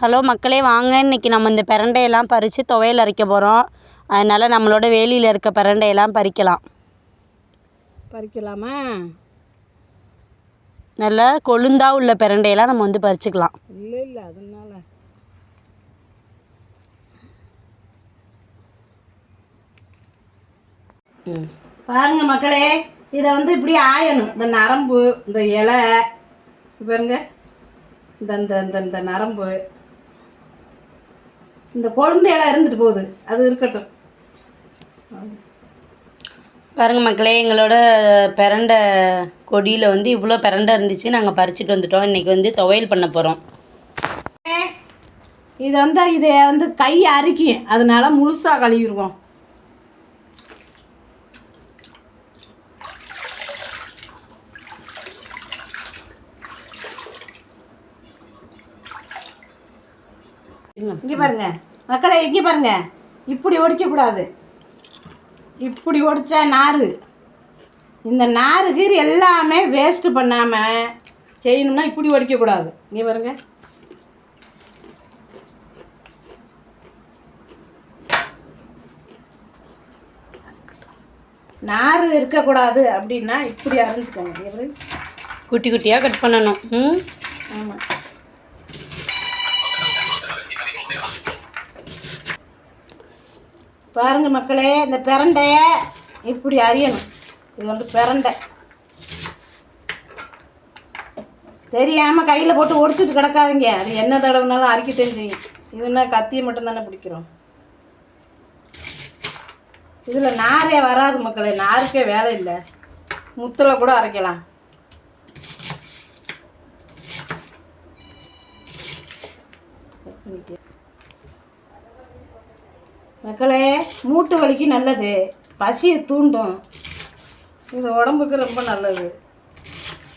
Hello மக்களே வாங்க. இன்றைக்கி நம்ம இந்த பிரண்டையெல்லாம் பறித்து துவையல் அரைக்க போகிறோம் அதனால் நம்மளோட வேலியில் இருக்க பிரண்டையெல்லாம் பறிக்கலாம். பறிக்கலாமா? நல்லா கொழுந்தா உள்ள பிரண்டையெல்லாம் நம்ம வந்து பறிச்சுக்கலாம். இல்லை இல்லை அதனால. பாருங்க மக்களே இதை வந்து இப்படி ஆயணும். இந்த நரம்பு இந்த இலை பாருங்க. இந்த இந்த இந்த நரம்பு. இந்த கொழுந்து இலை இருந்துட்டு போகுது. அது இருக்கட்டும். பாருங்கள் மக்களே எங்களோட பிரண்டை கொடியில் வந்து இவ்வளோ பிரண்டை இருந்துச்சு. நாங்கள் பறிச்சுட்டு வந்துட்டோம். இன்றைக்கி வந்து துவையல் பண்ண போகிறோம் இது வந்து இதை வந்து கை அரிக்கும். அதனால முழுசாக கழுவிடுவோம் இங்கே பாருங்க. மக்களே இங்கே பாருங்க. இப்படி ஒடிக்கக்கூடாது. இப்படி ஒடிச்சா நார் இந்த நார் கீர் எல்லாமே வேஸ்ட்டு பண்ணாமல் செய்யணும்னா இப்படி ஒடிக்கக்கூடாது. இங்கே பாருங்க. நார் இருக்கக்கூடாது அப்படின்னா இப்படி அரைஞ்சிக்கோங்க. குட்டி குட்டியாக கட் பண்ணணும். ம்? ஆமாம் பாருங்க மக்களே இந்த பிரண்டைய இப்படி அறியணும் இது வந்து பிரண்டை. தெரியாமல் கையில் போட்டு ஒடிச்சிட்டு கிடக்காதீங்க. அது என்ன தடவுனாலும் அரிக்க தெரிஞ்சுங்க. இதுனா கத்தியை மட்டும் தானே பிடிக்கிறோம். இதில் நாரே வராது மக்களே. நாருக்கே வேலை இல்லை. முத்தில் கூட அரைக்கலாம். மக்களே மூட்டு வலிக்கு நல்லது. பசியை தூண்டும். இது உடம்புக்கு ரொம்ப நல்லது.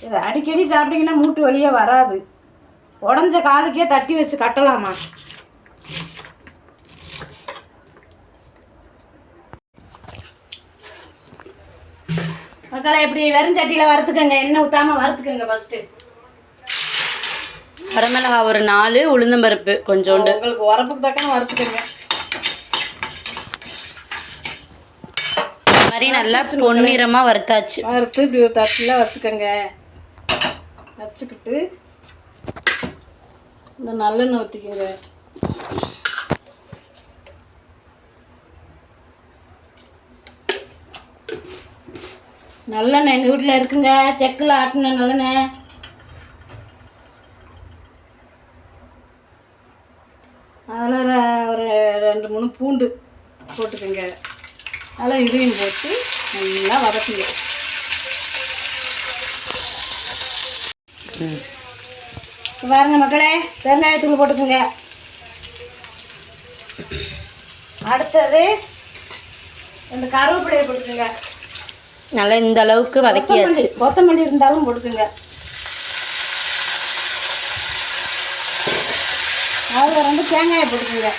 இதை அடிக்கடி சாப்பிட்டீங்கன்னா மூட்டு வலியே வராது. உடஞ்ச காலுக்கே தட்டி வச்சு கட்டலாமா? மக்களே இப்படி வெறும் சட்டியில் வறுத்துக்கங்க. எண்ணெய் ஊற்றாமல் வறுத்துக்கங்க ஃபஸ்ட்டு வரமிளகா ஒரு நாலு உளுந்தம்பருப்பு கொஞ்சோண்டு. உங்களுக்கு உரப்புக்கு தக்கன வறுத்துக்கங்க. மாதிரி நல்லா பொன்னிறமாக வறுத்தாச்சு. வறுத்து இப்படி ஒரு தட்டில் வச்சுக்கோங்க. வச்சுக்கிட்டு இந்த நல்லெண்ணெய் ஊற்றிக்கோங்க நல்லெண்ணெய் எங்கள் வீட்டில் இருக்குங்க. செக்கில் ஆட்டின நல்லெண்ணெய். அதில் ஒரு ரெண்டு மூணு பூண்டு போட்டுக்கோங்க. அதில் இதையும் போட்டு நல்லா வதக்குங்க. பாருங்க மக்களே வெங்காயத்தூள் போட்டுக்கோங்க. அடுத்தது இந்த கருவேப்பிலையை போட்டுக்கோங்க. நல்லா இந்த அளவுக்கு வதக்கியாச்சு. கொத்தமல்லி கொத்தமல்லி இருந்தாலும் போட்டுக்கோங்க. அதில் ரெண்டு தேங்காயை போட்டுக்கோங்க.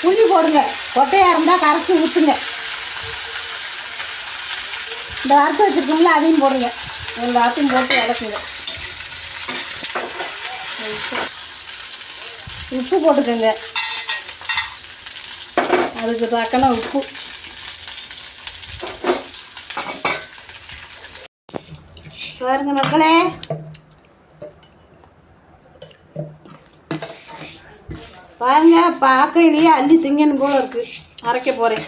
புளி போடுங்க. கொட்டையாக இருந்தால் கரைச்சி ஊற்றுங்க இந்த வறுத்து வச்சுருக்கோம்ல அதையும் போடுங்க. எல்லாத்தையும் போட்டு இறக்குங்க உப்பு போட்டுக்கோங்க. அதுக்கு தக்கன உப்பு. பாருங்க மக்களே. பாருங்க பார்க்கையிலேயே அள்ளி திங்கன்னு போல இருக்கு. அரைக்க போறேன்.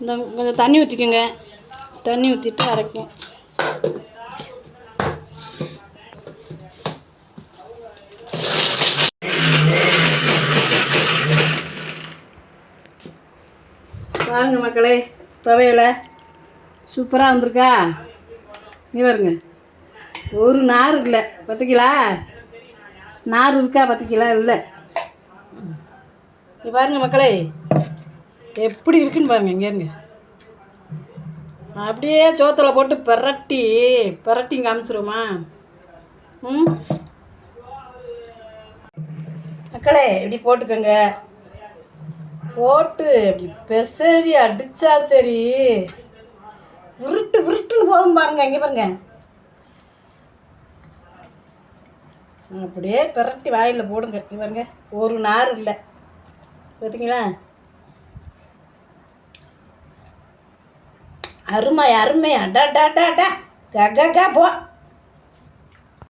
இந்த கொஞ்சம் தண்ணி ஊற்றிக்கோங்க தண்ணி ஊற்றிட்டு அரைக்கும் பாருங்க மக்களே துவையலை. சூப்பராக வந்திருக்கா? நீ பாருங்க. ஒரு நார் இல்லை. பத்துக்கிலா நார் இருக்கா? பத்துக்கிலா இல்லை. நீ பாருங்க மக்களே. எப்படி இருக்குன்னு பாருங்க இங்கேருங்க அப்படியே சோத்தில் போட்டு பிரட்டி பிரட்டி காமிச்சிருமா ம்? மக்களே இப்படி போட்டுக்கோங்க. போட்டு இப்படி பெசரி அடித்தா சரி. போகும் பாருங்க இங்கே பாருங்க. அப்படியே பிரட்டி வாயில் போடுங்க இங்கே பாருங்க. ஒரு நார் இல்லை. பார்த்தீங்களா அருமை அருமை. அடா டா டா டா க க க போ.